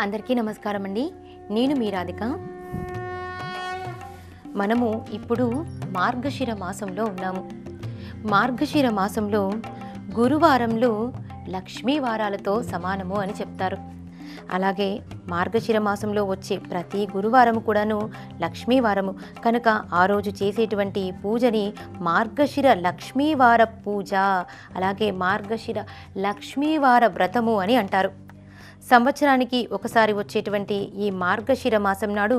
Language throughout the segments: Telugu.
అందరికీ నమస్కారం అండి. నేను మీ రాధిక. మనము ఇప్పుడు మార్గశిర మాసంలో ఉన్నాము. మార్గశిర మాసంలో గురువారంలో లక్ష్మీ వారాలతో సమానము అని చెప్తారు. అలాగే మార్గశిర మాసంలో వచ్చే ప్రతి గురువారం కూడాను లక్ష్మీవారము కనుక ఆ రోజు చేసేటువంటి పూజని మార్గశిర లక్ష్మీవార పూజ అలాగే మార్గశిర లక్ష్మీవార వ్రతము అని అంటారు. సంవత్సరానికి ఒకసారి వచ్చేటువంటి ఈ మార్గశిర మాసం నాడు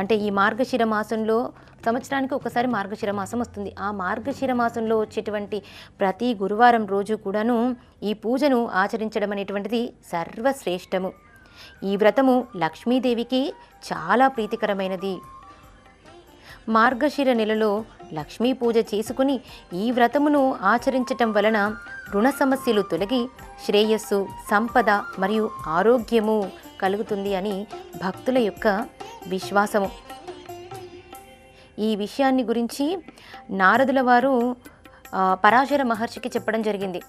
అంటే ఈ మార్గశిర మాసంలో సంవత్సరానికి ఒకసారి మార్గశిర మాసం వస్తుంది. ఆ మార్గశిర మాసంలో వచ్చేటువంటి ప్రతి గురువారం రోజు కూడాను ఈ పూజను ఆచరించడం అనేటువంటిది సర్వశ్రేష్టము. ఈ వ్రతము లక్ష్మీదేవికి చాలా ప్రీతికరమైనది. మార్గశిర నెలలో లక్ష్మీ పూజ చేసుకుని ఈ వ్రతమును ఆచరించటం వలన రుణ సమస్యలు తొలగి శ్రేయస్సు సంపద మరియు ఆరోగ్యము కలుగుతుంది అని భక్తుల యొక్క విశ్వాసము. ఈ విషయాన్ని గురించి నారదుల వారు పరాశర మహర్షికి చెప్పడం జరిగింది.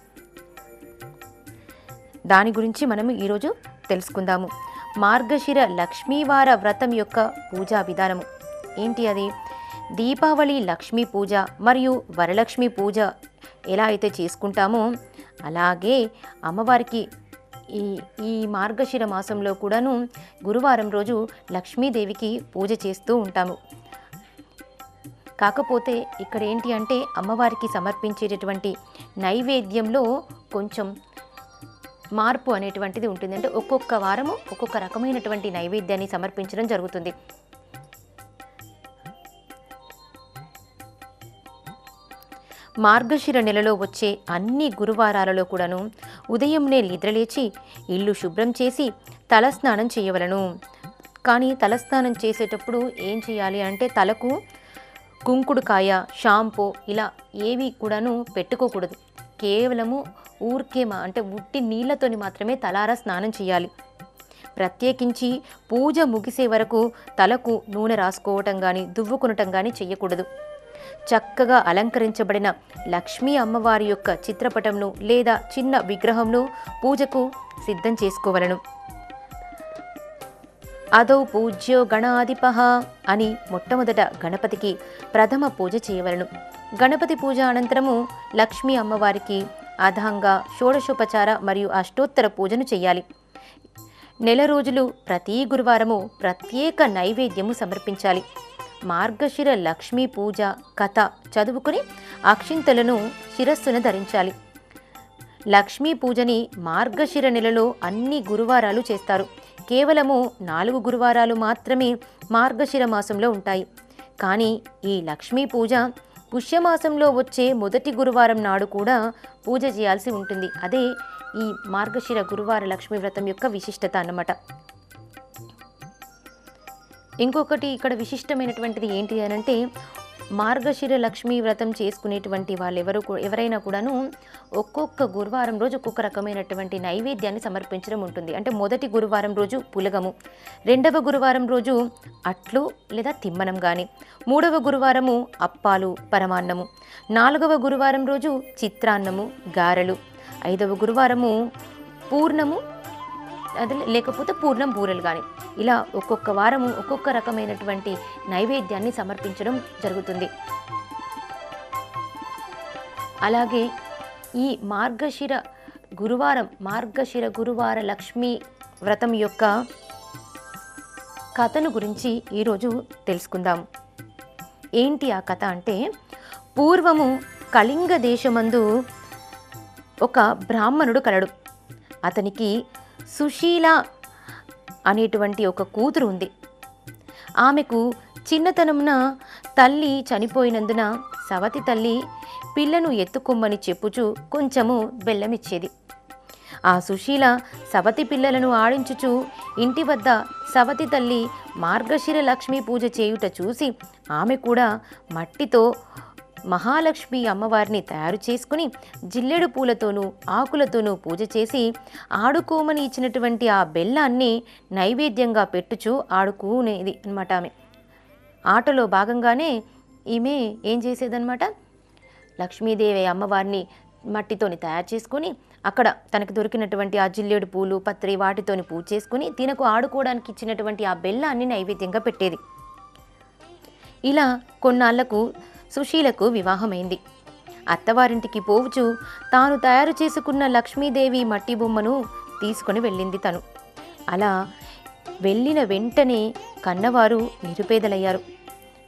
దాని గురించి మనం ఈరోజు తెలుసుకుందాము. మార్గశిర లక్ష్మీవార వ్రతం యొక్క పూజా విధానము. ఏంటి అది? దీపావళి లక్ష్మీ పూజ మరియు వరలక్ష్మి పూజ ఎలా అయితే చేసుకుంటామో అలాగే అమ్మవారికి ఈ ఈ మార్గశిర మాసంలో కూడాను గురువారం రోజు లక్ష్మీదేవికి పూజ చేస్తూ ఉంటాము. కాకపోతే ఇక్కడ ఏంటి అంటే అమ్మవారికి సమర్పించేటటువంటి నైవేద్యంలో కొంచెం మార్పు అనేటువంటిది ఉంటుంది అంటే ఒక్కొక్క వారము ఒక్కొక్క రకమైనటువంటి నైవేద్యాన్ని సమర్పించడం జరుగుతుంది. మార్గశిర నెలలో వచ్చే అన్ని గురువారాలలో కూడాను ఉదయంనే నిద్రలేచి ఇల్లు శుభ్రం చేసి తలస్నానం చేయవలను. కానీ తలస్నానం చేసేటప్పుడు ఏం చేయాలి అంటే తలకు కుంకుడుకాయ షాంపూ ఇలా ఏవి కూడాను పెట్టుకోకూడదు. కేవలము ఊరికేమా అంటే ఉట్టి నీళ్ళతోని మాత్రమే తలారా స్నానం చేయాలి. ప్రత్యేకించి పూజ ముగిసే వరకు తలకు నూనె రాసుకోవటం కానీ దువ్వుకునటం కానీ చేయకూడదు చక్కగా అలంకరించబడిన లక్ష్మీ అమ్మవారి యొక్క చిత్రపటంను లేదా చిన్న విగ్రహంను పూజకు సిద్ధం చేసుకోవలను. అదౌ పూజ్యో గణాధిప అని మొట్టమొదట గణపతికి ప్రథమ పూజ చేయవలను. గణపతి పూజ అనంతరము లక్ష్మీ అమ్మవారికి అధంగా షోడశోపచార మరియు అష్టోత్తర పూజను చేయాలి. నెల రోజులు ప్రతి గురువారము ప్రత్యేక నైవేద్యము సమర్పించాలి. మార్గశిర లక్ష్మీ పూజ కథ చదువుకుని అక్షింతలను శిరస్సున ధరించాలి. లక్ష్మీ పూజని మార్గశిర నెలలో అన్ని గురువారాలు చేస్తారు. కేవలము నాలుగు గురువారాలు మాత్రమే మార్గశిర మాసంలో ఉంటాయి. కానీ ఈ లక్ష్మీ పూజ పుష్యమాసంలో వచ్చే మొదటి గురువారం నాడు కూడా పూజ చేయాల్సి ఉంటుంది. అదే ఈ మార్గశిర గురువార లక్ష్మీ వ్రతం యొక్క విశిష్టత అన్నమాట. ఇంకొకటి ఇక్కడ విశిష్టమైనటువంటిది ఏంటి అని అంటే మార్గశిర లక్ష్మీ వ్రతం చేసుకునేటువంటి వాళ్ళు ఎవరు ఎవరైనా కూడాను ఒక్కొక్క గురువారం రోజు ఒక్కొక్క రకమైనటువంటి నైవేద్యాన్ని సమర్పించడం ఉంటుంది. అంటే మొదటి గురువారం రోజు పులగము రెండవ గురువారం రోజు అట్లు లేదా తిమ్మనం కానీ మూడవ గురువారము అప్పాలు పరమాన్నము నాలుగవ గురువారం రోజు చిత్రాన్నము గారెలు ఐదవ గురువారము పూర్ణము అది లేకపోతే పూర్ణం బూరెలు కానీ ఇలా ఒక్కొక్క వారము ఒక్కొక్క రకమైనటువంటి నైవేద్యాన్ని సమర్పించడం జరుగుతుంది. అలాగే ఈ మార్గశిర గురువారం మార్గశిర గురువార లక్ష్మీ వ్రతం యొక్క కథను గురించి ఈరోజు తెలుసుకుందాం. ఏంటి ఆ కథ అంటే పూర్వము కళింగ దేశమందు ఒక బ్రాహ్మణుడు కలడు. అతనికి సుశీల అనేటువంటి ఒక కూతురు ఉంది. ఆమెకు చిన్నతనమున తల్లి చనిపోయినందున సవతి తల్లి పిల్లను ఎత్తుకొమ్మని చెప్పుచు కొంచెము బెల్లమిచ్చేది. ఆ సుశీల సవతి పిల్లలను ఆడించుచు ఇంటి వద్ద సవతి తల్లి మార్గశిర లక్ష్మీ పూజ చేయుట చూసి ఆమె కూడా మట్టితో మహాలక్ష్మి అమ్మవారిని తయారు చేసుకుని జిల్లెడు పూలతోనూ ఆకులతోనూ పూజ చేసి ఆడుకోమని ఇచ్చినటువంటి ఆ బెల్లాన్ని నైవేద్యంగా పెట్టుచు ఆడుకునేది అనమాట ఆమె. ఆటలో భాగంగానే ఈమె ఏం చేసేదనమాట లక్ష్మీదేవి అమ్మవారిని మట్టితోని తయారు చేసుకొని అక్కడ తనకు దొరికినటువంటి ఆ జిల్లేడు పూలు పత్రి వాటితోని పూజ చేసుకుని తినకు ఆడుకోవడానికి ఇచ్చినటువంటి ఆ బెల్లాన్ని నైవేద్యంగా పెట్టేది. ఇలా కొన్నాళ్ళకు సుశీలకు వివాహమైంది. అత్తవారింటికి పోవుచు తాను తయారు చేసుకున్న లక్ష్మీదేవి మట్టి బొమ్మను తీసుకొని వెళ్ళింది తను. అలా వెళ్ళిన వెంటనే కన్నవారు నిరుపేదలయ్యారు.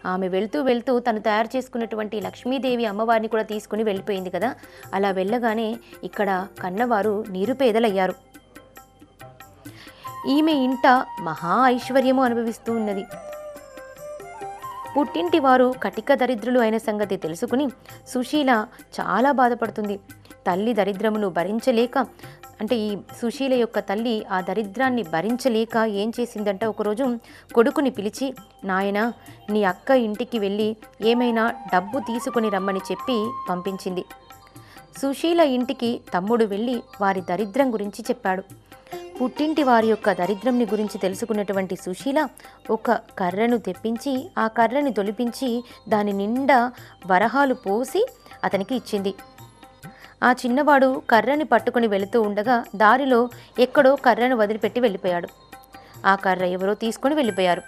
ఆమె వెళ్తూ వెళ్తూ తను తయారు చేసుకున్నటువంటి లక్ష్మీదేవి అమ్మవారిని కూడా తీసుకుని వెళ్ళిపోయింది కదా. అలా వెళ్ళగానే ఇక్కడ కన్నవారు నిరుపేదలయ్యారు. ఈమె ఇంట మహా ఐశ్వర్యము అనుభవిస్తూ ఉన్నది. పుట్టింటి వారు కటిక దరిద్రులు అయిన సంగతి తెలుసుకుని సుశీల చాలా బాధపడుతుంది. తల్లి దరిద్రమును భరించలేక అంటే ఈ సుశీల యొక్క తల్లి ఆ దరిద్రాన్ని భరించలేక ఏం చేసిందంటే ఒకరోజు కొడుకుని పిలిచి నాయన నీ అక్క ఇంటికి వెళ్ళి ఏమైనా డబ్బు తీసుకుని రమ్మని చెప్పి పంపించింది. సుశీల ఇంటికి తమ్ముడు వెళ్ళి వారి దరిద్రం గురించి చెప్పాడు. పుట్టింటి వారి యొక్క దరిద్రంని గురించి తెలుసుకున్నటువంటి సుశీల ఒక కర్రను తెప్పించి ఆ కర్రని తొలిపించి దాని నిండా వరహాలు పోసి అతనికి ఇచ్చింది. ఆ చిన్నవాడు కర్రని పట్టుకుని వెళుతూ ఉండగా దారిలో ఎక్కడో కర్రను వదిలిపెట్టి వెళ్ళిపోయాడు. ఆ కర్ర ఎవరో తీసుకొని వెళ్ళిపోయారు.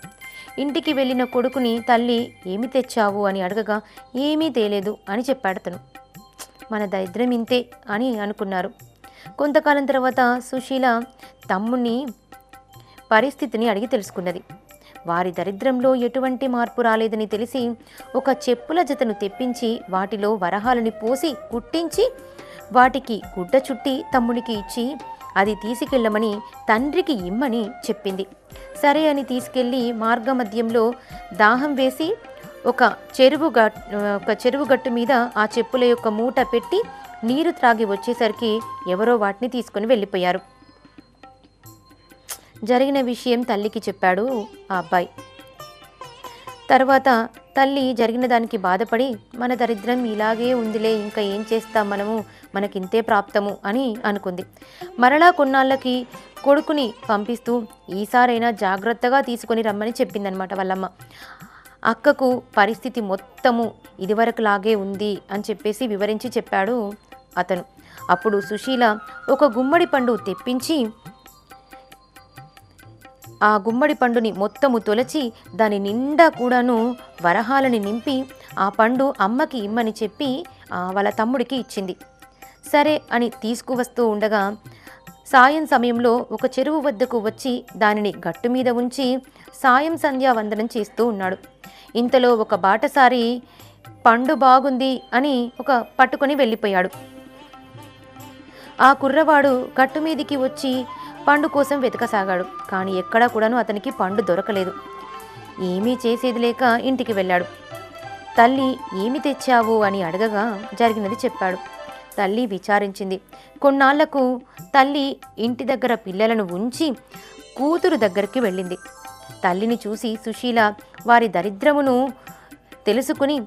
ఇంటికి వెళ్ళిన కొడుకుని తల్లి ఏమి తెచ్చావు? అని అడగగా ఏమీ తేలేదు అని చెప్పాడు అతను. మన దరిద్రం ఇంతే అని అనుకున్నారు. కొంతకాలం తర్వాత సుశీల తమ్ముణ్ణి పరిస్థితిని అడిగి తెలుసుకున్నది. వారి దరిద్రంలో ఎటువంటి మార్పు రాలేదని తెలిసి ఒక చెప్పుల జతను తెప్పించి వాటిలో వరహాలని పోసి కుట్టించి వాటికి గుడ్డ చుట్టి తమ్మునికి ఇచ్చి అది తీసుకెళ్ళమని తండ్రికి ఇమ్మని చెప్పింది. సరే అని తీసుకెళ్ళి మార్గమధ్యంలో దాహం వేసి ఒక చెరువు గట్ ఒక చెరువు గట్టు మీద ఆ చెప్పుల యొక్క మూట పెట్టి నీరు త్రాగి వచ్చేసరికి ఎవరో వాటిని తీసుకొని వెళ్ళిపోయారు. జరిగిన విషయం తల్లికి చెప్పాడు ఆ అబ్బాయి. తర్వాత తల్లి జరిగిన దానికి బాధపడి మన దరిద్రం ఇలాగే ఉందిలే ఇంకా ఏం చేస్తాం మనము? మనకింతే ప్రాప్తము అని అనుకుంది. మరలా కొన్నాళ్ళకి కొడుకుని పంపిస్తూ ఈసారైనా జాగ్రత్తగా తీసుకొని రమ్మని చెప్పిందనమాట వాళ్ళమ్మ. అక్కకు పరిస్థితి మొత్తము ఇదివరకులాగే ఉంది అని చెప్పేసి వివరించి చెప్పాడు అతను. అప్పుడు సుశీల ఒక గుమ్మడి పండు తెప్పించి ఆ గుమ్మడి పండుని మొత్తము తొలచి దాని నిండా కూడాను వరహాలని నింపి ఆ పండు అమ్మకి ఇమ్మని చెప్పి వాళ్ళ తమ్ముడికి ఇచ్చింది. సరే అని తీసుకువస్తూ ఉండగా సాయం సమయంలో ఒక చెరువు వద్దకు వచ్చి దానిని గట్టు మీద ఉంచి సాయం సంధ్యా వందనం చేస్తూ ఉన్నాడు. ఇంతలో ఒక బాటసారి పండు బాగుంది అని ఒక పట్టుకొని వెళ్ళిపోయాడు. ఆ కుర్రవాడు కట్టుమీదికి వచ్చి పండు కోసం వెతకసాగాడు. కానీ ఎక్కడా కూడాను అతనికి పండు దొరకలేదు. ఏమీ చేసేది లేక ఇంటికి వెళ్ళాడు. తల్లి ఏమి తెచ్చావు? అని అడగగా జరిగినది చెప్పాడు. తల్లి విచారించింది. కొన్నాళ్ళకు తల్లి ఇంటి దగ్గర పిల్లలను ఉంచి కూతురు దగ్గరికి వెళ్ళింది. తల్లిని చూసి సుశీల వారి దరిద్రమును తెలుసుకుని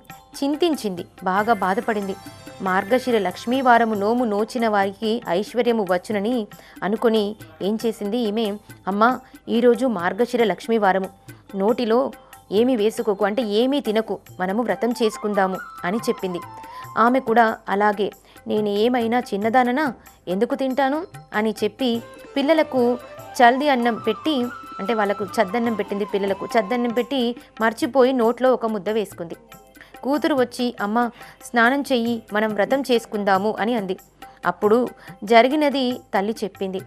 చింతించింది. బాగా బాధపడింది. మార్గశిర లక్ష్మీవారము నోము నోచిన వారికి ఐశ్వర్యము వచ్చునని అనుకొని ఏం చేసింది ఈమె? అమ్మా ఈరోజు మార్గశిర లక్ష్మీవారము. నోటిలో ఏమి వేసుకోకు అంటే ఏమీ తినకు మనము వ్రతం చేసుకుందాము అని చెప్పింది. ఆమె కూడా అలాగే నేను ఏమైనా చిన్నదాననా? ఎందుకు తింటాను? అని చెప్పి పిల్లలకు చల్ది అన్నం పెట్టి అంటే వాళ్ళకు చద్దన్నం పెట్టింది పిల్లలకు చద్దన్నం పెట్టి మర్చిపోయి నోట్లో ఒక ముద్ద వేసుకుంది. కూతురు వచ్చి అమ్మ స్నానం చెయ్యి మనం వ్రతం చేసుకుందాము అని అంది. అప్పుడు జరిగినది తల్లి చెప్పింది.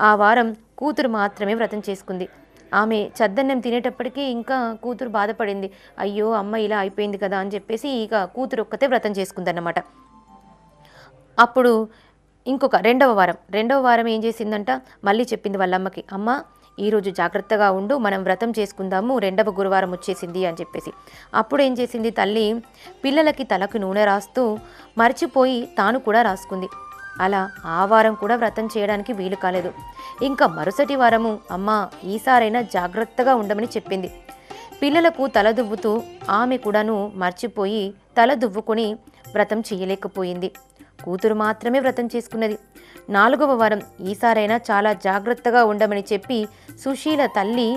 ఆ వారం కూతురు మాత్రమే వ్రతం చేసుకుంది. ఆమె చద్దన్నం తినేటప్పటికీ ఇంకా కూతురు బాధపడింది. అయ్యో అమ్మ ఇలా అయిపోయింది కదా అని చెప్పేసి ఇక కూతురు ఒక్కతే వ్రతం చేసుకుందన్నమాట. అప్పుడు ఇంకొక రెండవ వారం. రెండవ వారం ఏం చేసిందంట? మళ్ళీ చెప్పింది వాళ్ళ అమ్మకి. అమ్మ ఈరోజు జాగ్రత్తగా ఉండు మనం వ్రతం చేసుకుందాము రెండవ గురువారం వచ్చేసింది అని చెప్పేసి. అప్పుడు ఏం చేసింది తల్లి పిల్లలకి తలకు నూనె రాస్తూ మర్చిపోయి తాను కూడా రాసుకుంది. అలా ఆ వారం కూడా వ్రతం చేయడానికి వీలు కాలేదు. ఇంకా మరుసటి వారము అమ్మ ఈసారైనా జాగ్రత్తగా ఉండమని చెప్పింది. పిల్లలకు తల దువ్వుతూ ఆమె కూడాను మర్చిపోయి తల దువ్వుకొని వ్రతం చేయలేకపోయింది. కూతురు మాత్రమే వ్రతం చేసుకున్నది. నాలుగవ వారం. ఈసారైనా చాలా జాగ్రత్తగా ఉండమని చెప్పి సుశీల తల్లి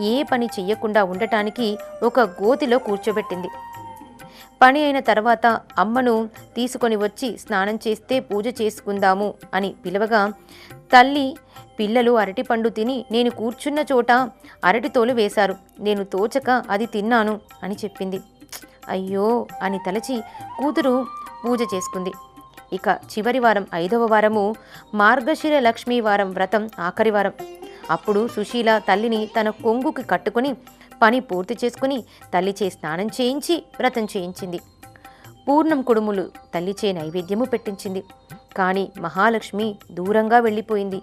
ఏ పని చెయ్యకుండా ఉండటానికి ఒక గోతిలో కూర్చోబెట్టింది. పని అయిన తర్వాత అమ్మను తీసుకొని వచ్చి స్నానం చేస్తే పూజ చేసుకుందాము అని పిలవగా తల్లి పిల్లలు అరటిపండు తిని నేను కూర్చున్న చోట అరటి తోలు వేశారు. నేను తోచక అది తిన్నాను అని చెప్పింది. అయ్యో అని తలచి కూతురు పూజ చేసుకుంది. ఇక చివరి వారం ఐదవ వారము మార్గశిర లక్ష్మీ వారం వ్రతం ఆఖరి వారం. అప్పుడు సుశీల తల్లిని తన కొంగుకి కట్టుకుని పని పూర్తి చేసుకుని తల్లిచే స్నానం చేయించి వ్రతం చేయించింది. పూర్ణం కుడుములు తల్లిచే నైవేద్యము పెట్టించింది. కానీ మహాలక్ష్మి దూరంగా వెళ్ళిపోయింది.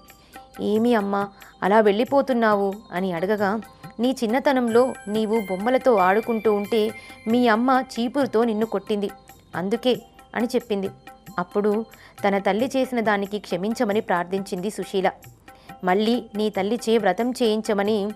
ఏమి అమ్మా అలా వెళ్ళిపోతున్నావు? అని అడగగా నీ చిన్నతనంలో నీవు బొమ్మలతో ఆడుకుంటూ ఉంటే మీ అమ్మ చీపురుతో నిన్ను కొట్టింది. అందుకే అని చెప్పింది. అప్పుడు తన తల్లి చేసిన దానికి క్షమించమని ప్రార్థించింది సుశీల. మళ్ళీ నీ తల్లి చే వ్రతం చేయించమని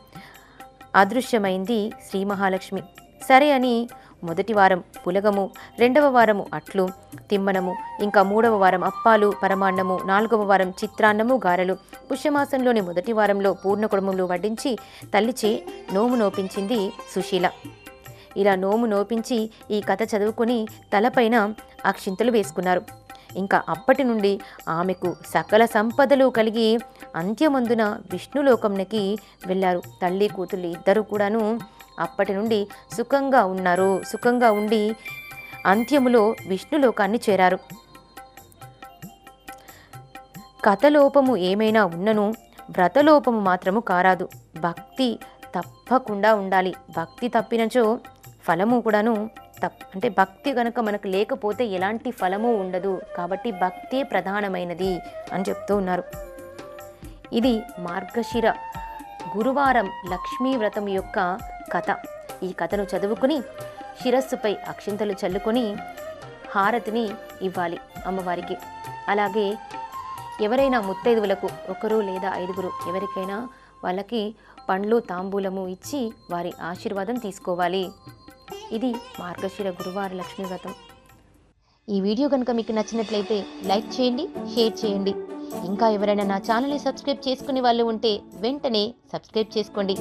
అదృశ్యమైంది శ్రీ మహాలక్ష్మి. సరే అని మొదటి వారం పులగము రెండవ వారము అట్లు తిమ్మనము ఇంకా మూడవ వారం అప్పాలు పరమాన్నము నాలుగవ వారం చిత్రాన్నము గారెలు. పుష్యమాసంలోని మొదటి వారంలో పూర్ణ కుటుంబంలో వడ్డించి తల్లిచే నోము నోపించింది సుశీల. ఇలా నోము నోపించి ఈ కథ చదువుకుని తలపైన అక్షింతలు వేసుకున్నారు. ఇంకా అప్పటి నుండి ఆమెకు సకల సంపదలు కలిగి అంత్యమందున విష్ణులోకంకి వెళ్ళారు. తల్లి కూతుళ్ళు ఇద్దరు కూడాను అప్పటి నుండి సుఖంగా ఉన్నారు. సుఖంగా ఉండి అంత్యములో విష్ణులోకాన్ని చేరారు. కథలోపము ఏమైనా ఉన్నను వ్రతలోపము మాత్రము కారాదు. భక్తి తప్పకుండా ఉండాలి. భక్తి తప్పినచో ఫలము కూడాను తప్ అంటే భక్తి కనుక మనకు లేకపోతే ఎలాంటి ఫలము ఉండదు. కాబట్టి భక్తే ప్రధానమైనది అని చెప్తూ ఉన్నారు. ఇది మార్గశిర గురువారం లక్ష్మీ వ్రతం యొక్క కథ. ఈ కథను చదువుకుని శిరస్సుపై అక్షింతలు చల్లుకొని హారతిని ఇవ్వాలి అమ్మవారికి. అలాగే ఎవరైనా ముత్తైదువులకు ఒకరు లేదా ఐదుగురు ఎవరికైనా వాళ్ళకి పండ్లు తాంబూలము ఇచ్చి వారి ఆశీర్వాదం తీసుకోవాలి. ఇది మార్గశిర గురువార లక్ష్మీ వ్రతం. ఈ వీడియో కనుక మీకు నచ్చినట్లయితే లైక్ చేయండి షేర్ చేయండి. ఇంకా ఎవరైనా నా ఛానల్ని సబ్స్క్రైబ్ చేసుకునే వాళ్ళు ఉంటే వెంటనే సబ్స్క్రైబ్ చేసుకోండి.